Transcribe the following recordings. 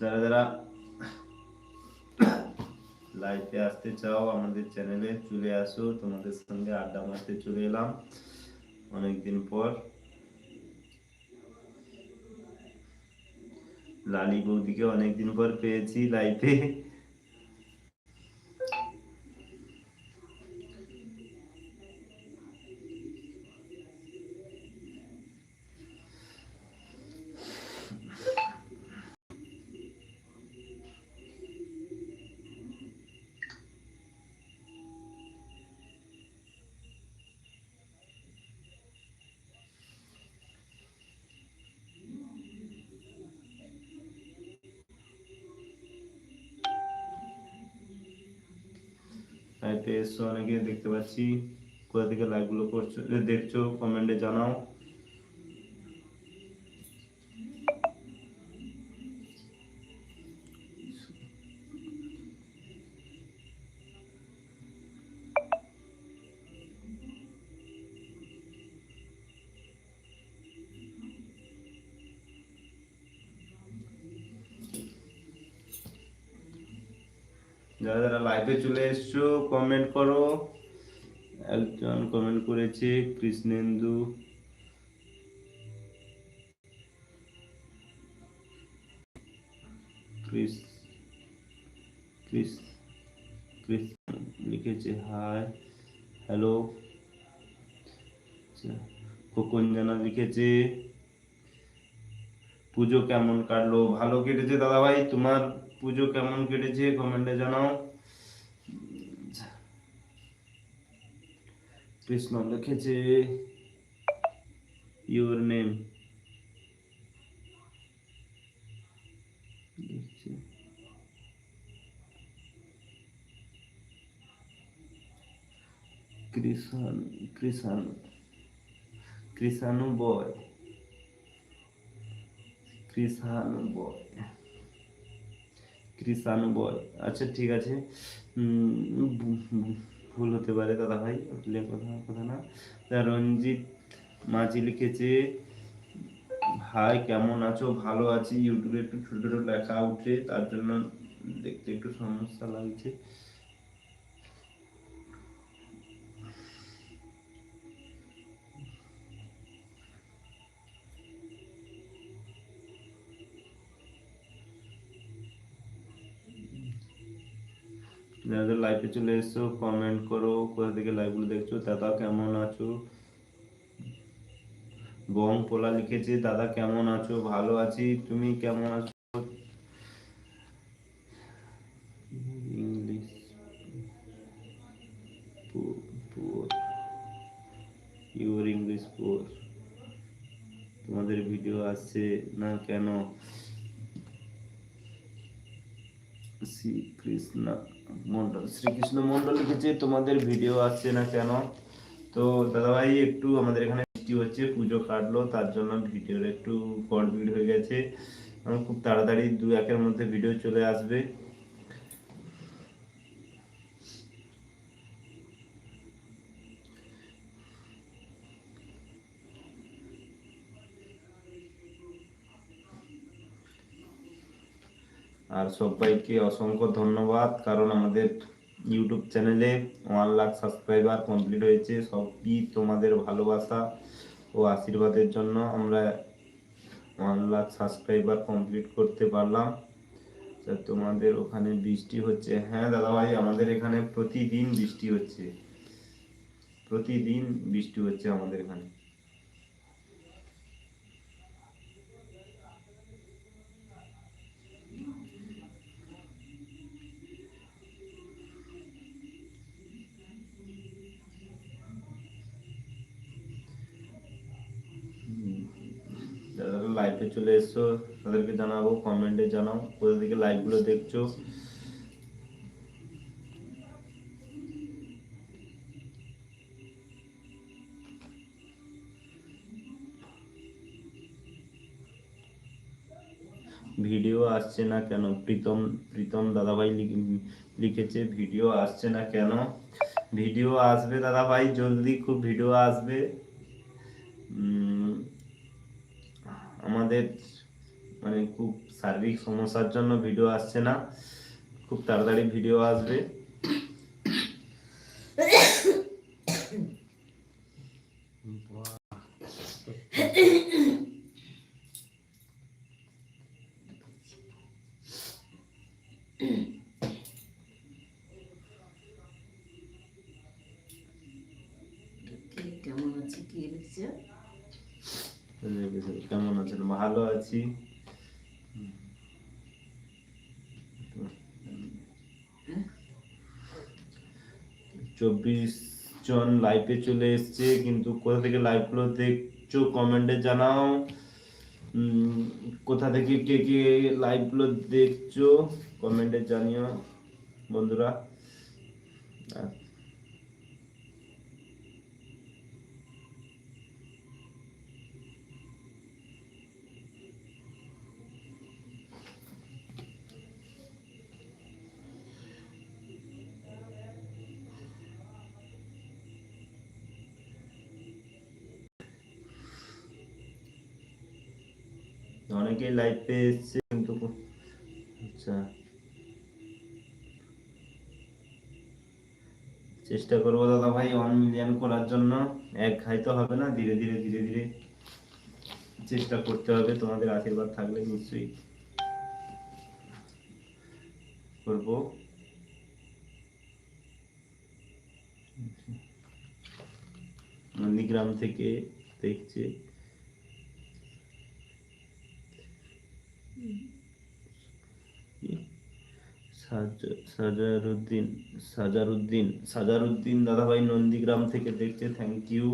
যারা যারা লাইভে আসতে চাও, আমাদের চ্যানেলে চলে আসো। তোমাদের সঙ্গে আড্ডা মারতে চলে এলাম অনেকদিন পর। লালি বৌদিকে অনেকদিন পর পেয়েছি লাইভে লাইভে অনেকে দেখতে পাচ্ছি। কোথা থেকে লাইভগুলো করছ দেখছ কমেন্টে জানাও। যারা যারা লাইভে চলে এসছো কমেন্ট করো। একজন কমেন্ট করেছে, কৃষ্ণেন্দু। লিখেছে হাই হ্যালো খোকন জানা লিখেছে। পুজো কেমন কাটলো ভালো কেটেছে দাদা ভাই তোমার পুজো কেমন কেটেছে কমেন্টে জানাও কৃষ্ণ লিখেছে your name Krishan Krishan Krishanu boy Krishanu boy আচ্ছা ঠিক আছে। ভুল হতে পারে দাদা ভাই কথা কথা না। রঞ্জিত মাঝি লিখেছে, ভাই, কেমন আছো? ভালো আছি। ইউটিউবে একটু ছোট ছোট লেখা উঠে, তার জন্য দেখতে একটু সমস্যা লাগছে। যাদের লাইভে চলে এসছো কমেন্ট করো, কোথা থেকে লাইভগুলো দেখছ, দাদা কেমন আছো? বং পোলা লিখেছে, দাদা কেমন আছো? ভালো আছি, তুমি কেমন আছো? ইংলিশ পুয়ার ইউর ইংলিশ তোমাদের ভিডিও আসছে না কেন? শ্রী কৃষ্ণ মন্ডল শ্রীকৃষ্ণ মন্ডল লিখেছে তোমাদের ভিডিও আসছে না কেন, তো দাদাভাই একটু আমাদের এখানে বৃষ্টি হচ্ছে, পুজো কাটলো, তার জন্য ভিডিওর একটু গড়বিড় হয়ে গেছে। খুব তাড়াতাড়ি দু একের মধ্যে ভিডিও চলে আসবে। আর সবাইকে অসংখ্য ধন্যবাদ, কারণ আমাদের ইউটিউব চ্যানেলে ওয়ান লাখ সাবস্ক্রাইবার কমপ্লিট হয়েছে। সবই তোমাদের ভালোবাসা ও আশীর্বাদের জন্য আমরা ওয়ান লাখ সাবস্ক্রাইবার কমপ্লিট করতে পারলাম। তোমাদের ওখানে বৃষ্টি হচ্ছে। হ্যাঁ দাদাভাই, আমাদের এখানে প্রতিদিন বৃষ্টি হচ্ছে। প্রতিদিন বৃষ্টি হচ্ছে আমাদের এখানে যারা লাইভে চলে এসছো তাদেরকে জানাব, কমেন্টে জানাও। কোথা থেকে লাইভগুলো দেখছ। ভিডিও আসছে না কেন? প্রীতম প্রীতম দাদাভাই লিখ- লিখেছে, ভিডিও আসছে না কেন? ভিডিও আসবে দাদাভাই, জলদি খুব ভিডিও আসবে। আমাদের মানে খুব শারীরিক সমস্যার জন্য ভিডিও আসছে না। খুব তাড়াতাড়ি ভিডিও আসবে কে কেমন আছে কে লিখছে কেমন আছেন ভালো আছি। চব্বিশ জন লাইভে চলে এসছে, কিন্তু কোথা থেকে লাইভগুলো দেখছ কমেন্টে জানাও। কোথা থেকে কে কে লাইভগুলো দেখছ কমেন্টে জানিও বন্ধুরা। অনেকেই লাইভ পেয়ে এসছে, কিন্তু আচ্ছা। চেষ্টা করব দাদা ভাই ওয়ান মিলিয়ন করার জন্য। এক খাইতে হবে না, ধীরে ধীরে ধীরে ধীরে চেষ্টা করতে হবে, তোমাদের আশীর্বাদ থাকলে নিশ্চয়ই করব। নন্দীগ্রাম থেকে দেখছে। সাজারুদ্দিন সাজারুদ্দিন সাজারুদ্দিন দাদাভাই নন্দীগ্রাম থেকে দেখছে thank you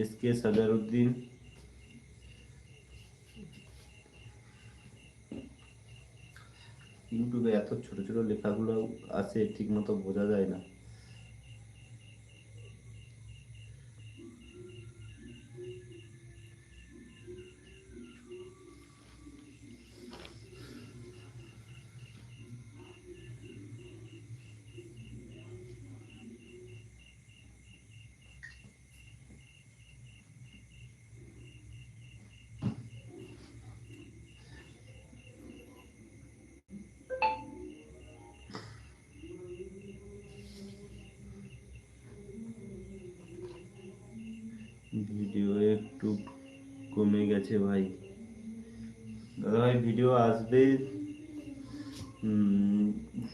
S K Sajaruddin. ইউটিউবে এত ছোট ছোট লেখাগুলো আছে ঠিক মতো বোঝা যায় না। ভিডিও একটু কমে গেছে ভাই। দাদা ভাই, ভিডিও আসবে?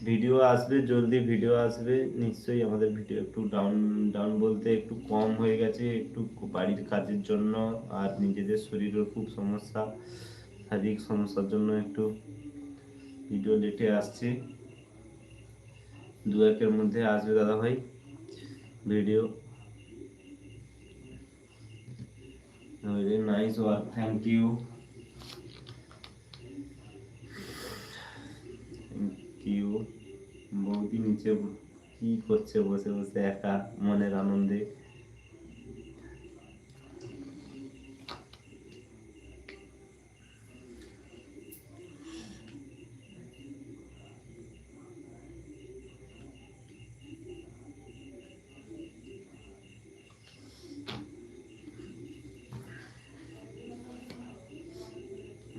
ভিডিও আসবে, জলদি ভিডিও আসবে। নিশ্চয়ই আমাদের ভিডিও একটু ডাউন ডাউন বলতে একটু কম হয়ে গেছে, একটু বাড়ির কাজের জন্য আর নিজেদের শরীরের খুব সমস্যা, শারীরিক সমস্যার জন্য একটু ভিডিও লেটে আসছে। দু একের মধ্যে আসবে দাদা ভাই, video. Very nice work, thank you. Thank you. বৌদি নিচে কি করছে বসে বসে একা মনের আনন্দে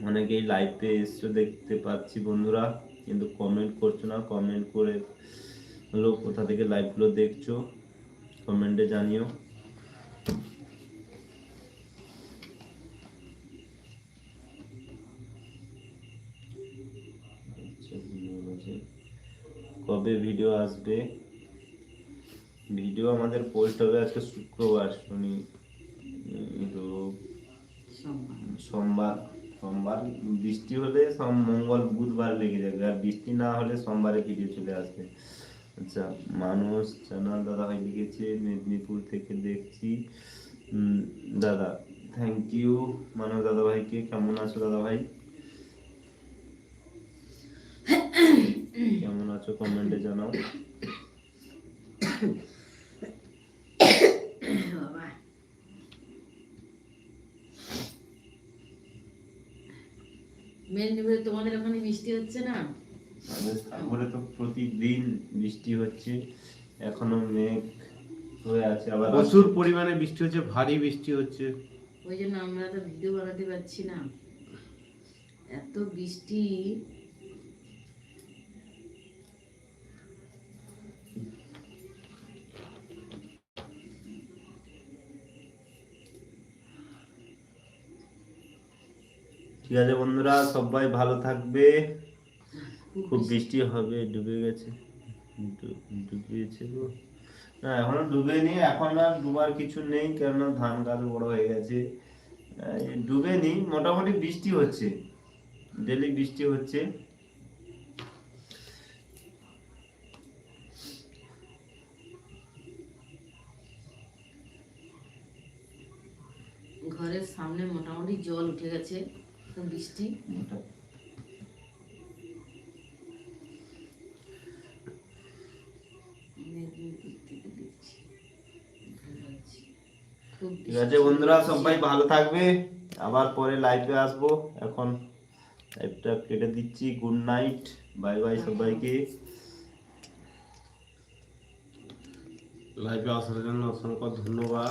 অনেকেই লাইভে এসছো দেখতে পাচ্ছি বন্ধুরা কিন্তু কমেন্ট করছ না কমেন্ট করে হলো কোথা থেকে লাইভগুলো দেখছ কমেন্টে জানিও। আচ্ছা। কবে ভিডিও আসবে? ভিডিও আমাদের পোস্ট হবে আজকে শুক্রবার শনি সোমবার। সোমবার বৃষ্টি হলে সোম মঙ্গল, বুধবার লেগে যাবে। আর বৃষ্টি না হলে সোমবারে ভিডিও চলে আসবে। আচ্ছা মানুষ চ্যানেল দাদা ভাই লিখেছে, মেদিনীপুর থেকে দেখছি। দাদা থ্যাংক ইউ মানব দাদা ভাইকে, কেমন আছো দাদা ভাই? কেমন আছো কমেন্টে জানাও। মেদিনীপুরে তোমাদের ওখানে বৃষ্টি হচ্ছে না? আমাদের তো প্রতিদিন বৃষ্টি হচ্ছে। এখনও মেঘ হয়ে আছে আবার প্রচুর পরিমাণে বৃষ্টি হচ্ছে ভারী বৃষ্টি হচ্ছে। ওই জন্য আমরা তো ভিডিও বানাতে পারছি না। এত বৃষ্টি ঠিক আছে বন্ধুরা, সবাই ভালো থাকবে। খুব বৃষ্টি হবে, ডুবে গেছে। ডু- ডুবিয়েছে গো। না, এখনও ডুবেনি, এখন আর ডুবার কিছু নেই, কেননা ধান গাছ বড় হয়ে গেছে। এই ডুবেনি, মোটামুটি বৃষ্টি হচ্ছে ডেলি বৃষ্টি হচ্ছে। ঘরের সামনে মোটামুটি জল উঠে গেছে। বৃষ্টি ঠিক আছে বন্ধুরা সবাই ভালো থাকবে। আবার পরে লাইভে আসব। এখন লাইভটা কেটে দিচ্ছি। গুড নাইট বাই বাই সবাইকে। লাইভে আসার জন্য অসংখ্য ধন্যবাদ।